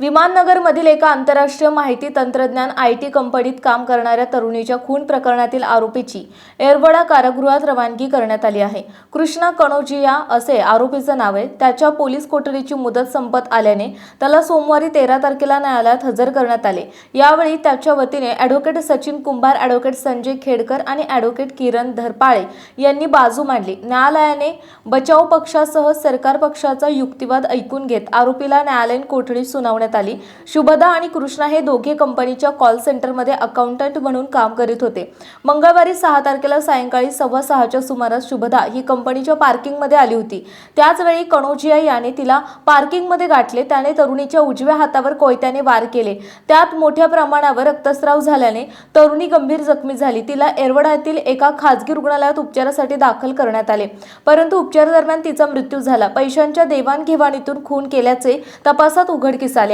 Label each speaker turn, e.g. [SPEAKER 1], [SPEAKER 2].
[SPEAKER 1] विमाननगरमधील एका आंतरराष्ट्रीय माहिती तंत्रज्ञान आय टी कंपनीत काम करणाऱ्या तरुणीच्या खून प्रकरणातील आरोपीची एरवडा कारागृहात रवानगी करण्यात आली आहे. कृष्णा कणोजिया असे आरोपीचं नाव आहे. त्याच्या पोलीस कोठडीची मुदत संपत आल्याने त्याला सोमवारी तेरा तारखेला न्यायालयात हजर करण्यात आले. यावेळी त्याच्या वतीने ॲडव्होकेट सचिन कुंभार ॲडव्होकेट संजय खेडकर आणि ॲडव्होकेट किरण धरपाळे यांनी बाजू मांडली. न्यायालयाने बचाव पक्षासह सरकार पक्षाचा युक्तिवाद ऐकून घेत आरोपीला न्यायालयीन कोठडी सुनावण्यात आली. शुभदा आणि कृष्णा हे दोघे कंपनीच्या कॉल सेंटरमध्ये अकाउंटंट म्हणून काम करीत होते. मंगळवारी सहा तारखेला सायंकाळी सव्वा सहाच्या सुमारास शुभदा ही कंपनीच्या पार्किंगमध्ये आली होती. त्याचवेळी कणोजिया याने तिला पार्किंगमध्ये गाठले. त्याने तरुणीच्या उजव्या हातावर कोयत्याने वार केले. त्यात मोठ्या प्रमाणावर रक्तस्राव झाल्याने तरुणी गंभीर जखमी झाली. तिला एरवडा एका खाजगी रुग्णालयात उपचारासाठी दाखल करण्यात आले. परंतु उपचारादरम्यान तिचा मृत्यू झाला. पैशांच्या देवाणघेवाणीतून खून केल्याचे तपासात उघडकीस आले.